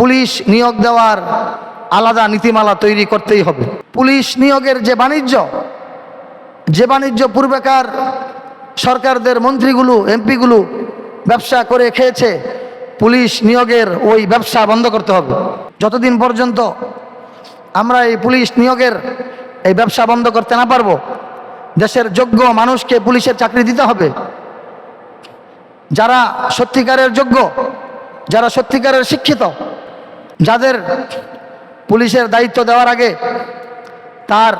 Police নিয়োগ দেওয়ার আলাদা নীতিমালা তৈরি করতেই হবে। পুলিশ নিয়োগের যে বাণিজ্য যে বাণিজ্য পূর্বেকার সরকারদের মন্ত্রীগুলো, এমপিগুলো ব্যবসা করে খেয়েছে, পুলিশ নিয়োগের ওই ব্যবসা বন্ধ করতে হবে। যতদিন পর্যন্ত আমরা এই পুলিশ নিয়োগের এই ব্যবসা বন্ধ করতে না পারব, দেশের যোগ্য মানুষকে পুলিশের চাকরি দিতে হবে। যারা সত্যিকারের যোগ্য, যারা সত্যিকারের শিক্ষিত যাদের পুলিশের দায়িত্ব দেওয়ার আগে তার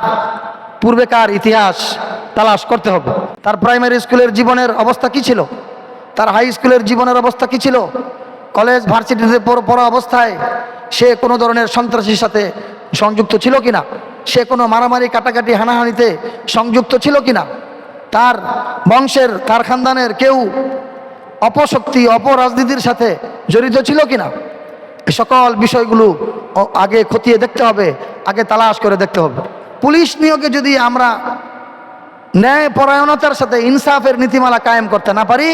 পূর্বেকার ইতিহাস তালাশ করতে হবে। তার প্রাইমারি স্কুলের জীবনের অবস্থা কি ছিল? তার হাই স্কুলের জীবনের অবস্থা কি ছিল? কলেজ ভার্সিটিতে পড়- অবস্থায় সে কোনো ধরনের সন্ত্রাসীর সাথে সংযুক্ত ছিল কিনা? সে কোনো মারামারি, কাটাকাটি, হানাহানিতে সংযুক্ত ছিল কিনা? তার বংশের তার খানদানের কেউ অপশক্তি, অপরাজনীতির সাথে জড়িত ছিল কিনা? সকল বিষয়গুলো আগে খতিয়ে দেখতে হবে, আগে তালাশ করে দেখতে হবে। পুলিশ নিয়োগে যদি আমরা ন্যায় পরায়ণতার সাথে ইনসাফের নীতিমালা কায়েম করতে না পারি,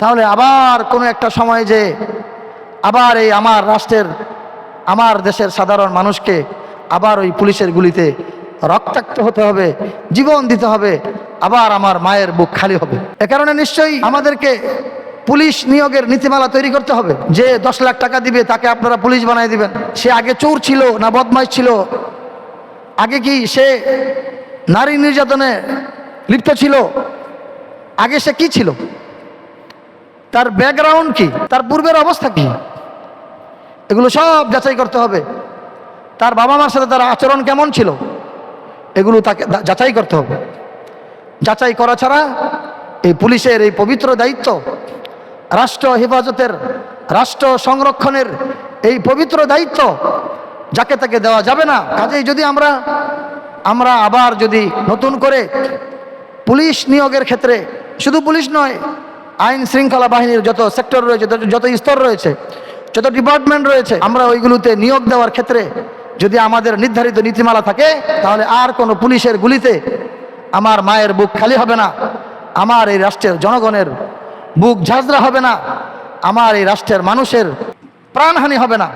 তাহলে আবার কোনো একটা সময় যে আবার এই আমার রাষ্ট্রের, আমার দেশের সাধারণ মানুষকে আবার ওই পুলিশের গুলিতে রক্তাক্ত হতে হবে, জীবন দিতে হবে, আবার আমার মায়ের বুক খালি হবে। এ কারণে নিশ্চয়ই আমাদেরকে পুলিশ নিয়োগের নীতিমালা তৈরি করতে হবে। যে দশ লাখ টাকা দিবে, তাকে আপনারা পুলিশ বানিয়ে দিবেন। সে আগে চোর ছিল না বদমাইশ ছিল? আগে কি সে নারী নির্যাতনে লিপ্ত ছিল? আগে সে কি ছিল? তার ব্যাকগ্রাউন্ড কি? তার পূর্বের অবস্থা কি? এগুলো সব যাচাই করতে হবে। তার বাবা মার সাথে তার আচরণ কেমন ছিল? এগুলো তাকে যাচাই করতে হবে। যাচাই করা ছাড়া এই পুলিশের এই পবিত্র দায়িত্ব রাষ্ট্র হেফাজতের, রাষ্ট্র সংরক্ষণের এই পবিত্র দায়িত্ব যাকে তাকে দেওয়া যাবে না। কাজেই যদি আমরা আমরা আবার যদি নতুন করে পুলিশ নিয়োগের ক্ষেত্রে, শুধু পুলিশ নয়, আইন শৃঙ্খলা বাহিনীর যত সেক্টর রয়েছে, যত- স্তর রয়েছে, যত ডিপার্টমেন্ট রয়েছে, আমরা ওইগুলোতে নিয়োগ দেওয়ার ক্ষেত্রে যদি আমাদের নির্ধারিত নীতিমালা থাকে, তাহলে আর কোনো পুলিশের গুলিতে আমার মায়ের বুক খালি হবে না। আমার এই রাষ্ট্রের জনগণের বুক ঝাঁঝরা হবে না। আমার এই রাষ্ট্রের মানুষের প্রাণহানি হবে না।